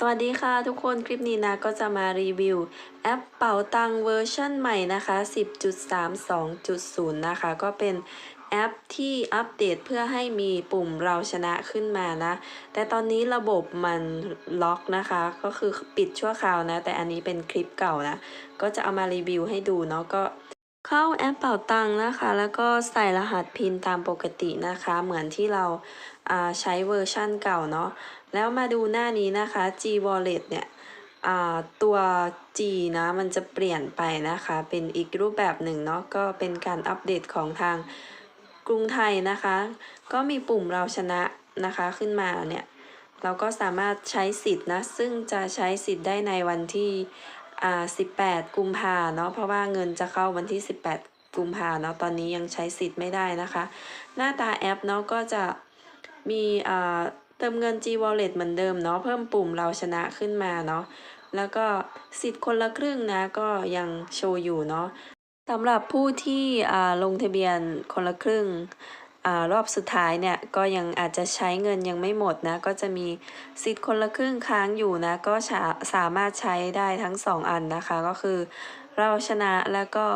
สวัสดีค่ะทุกคนคลิปนี้นะก็จะมารีวิว แอปเป๋าตังเวอร์ชันใหม่นะคะ 10.32.0 นะคะ ก็เป็นแอปที่อัปเดตเพื่อให้มีปุ่มเราชนะขึ้นมานะ แต่ตอนนี้ระบบมันล็อกนะคะ ก็คือปิดชั่วคราวนะ แต่อันนี้เป็นคลิปเก่านะ ก็จะเอามารีวิวให้ดูเนาะก็ เข้าแอปเป่าตังนะคะ แล้วก็ใส่รหัสพินตามปกตินะคะ เหมือนที่เราาใช้เวอร์ชั่นเก่าเนาะ แล้วมาดูหน้านี้นะคะ G Wallet เนี่ยตัว G นะ มันจะเปลี่ยนไปนะคะ เป็นอีกรูปแบบหนึ่งเนาะ ก็เป็นการอัปเดตของทางกรุงไทยนะคะ ก็มีปุ่มเราชนะนะคะขึ้นมาเนี่ย เราก็สามารถใช้สิทธิ์นะ ซึ่งจะใช้สิทธิ์ได้ในวันที่ อ่า18กุมภาเนาะเพราะว่าเงินจะเข้าวันที่18กุมภาเนาะตอนนี้ยังใช้สิทธิ์ไม่ได้นะคะ หน้าตาแอปเนาะก็จะมีอ่าเติมเงิน G Wallet เหมือนเดิมเนาะเพิ่มปุ่มเราชนะขึ้นมาเนาะแล้วก็สิทธิ์คนละครึ่งนะก็ยังโชว์อยู่เนาะสำหรับผู้ที่อ่าลงทะเบียนคนละครึ่ง รอบสุดท้ายเนี่ยก็ยังอาจจะใช้เงินยังไม่หมดนะ ก็จะมีสิทธิ์คนละครึ่งค้างอยู่นะ ก็สามารถใช้ได้ทั้งสองอันนะคะ ก็คือเราชนะแล้วก็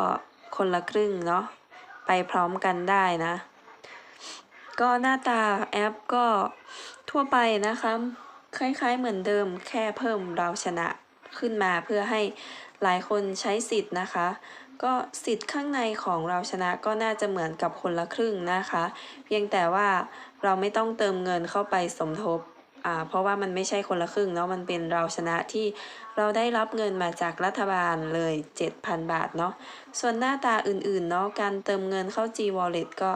คนละครึ่งเนาะไปพร้อมกันได้นะ ก็หน้าตาแอปก็ทั่วไปนะคะ คล้ายๆเหมือนเดิมแค่เพิ่มเราชนะขึ้นมาเพื่อให้หลายคนใช้สิทธิ์นะคะ ก็สิทธิ์ข้างในของเราชนะก็น่าจะเหมือนกับคนละครึ่งนะคะ เพียงแต่ว่าเราไม่ต้องเติมเงินเข้าไปสมทบอ่าเพราะว่ามันไม่ใช่คนละครึ่งเนาะมันเป็นเราชนะที่เราได้รับเงินมาจากรัฐบาลเลย 7,000 บาทเนาะส่วนหน้าตาอื่นๆเนาะการเติมเงินเข้า G Wallet ก็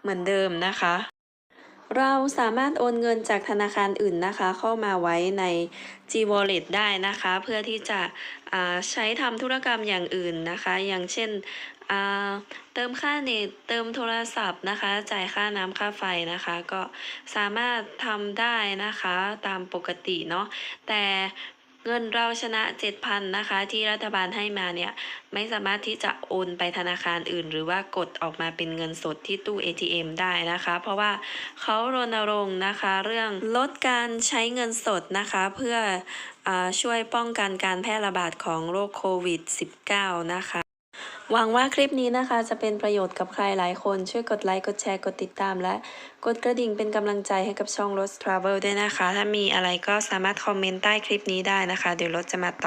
เหมือนเดิมนะคะ เราสามารถโอนเงินจากธนาคารอื่นนะคะ เข้ามาไว้ใน G Wallet ได้นะคะ เพื่อที่จะใช้ทำธุรกรรมอย่างอื่นนะคะ อย่างเช่นเติมค่าเน็ตเติมโทรศัพท์นะคะ จ่ายค่าน้ำค่าไฟนะคะ ก็สามารถทำได้นะคะตามปกติเนาะแต่ เงินเราชนะ7,000นะคะ ที่รัฐบาลให้มาเนี่ย ไม่สามารถที่จะโอนไปธนาคารอื่น หรือว่ากดออกมาเป็นเงินสดที่ตู้ ATM ได้นะคะ เพราะว่าเขารณรงค์นะคะ เรื่องลดการใช้เงินสดนะคะ เพื่ออาช่วยป้องกันการแพร่ระบาดของโรคโควิด -19 นะคะ หวังว่าคลิปนี้นะคะจะเป็นประโยชน์กับใครหลายคน ช่วยกดไลค์ กดแชร์ กดติดตาม และกดกระดิ่งเป็นกำลังใจให้กับช่อง Rose Travel ด้วยนะคะ ถ้ามีอะไรก็สามารถคอมเมนต์ใต้คลิปนี้ได้นะคะ เดี๋ยวรถจะมาตอบ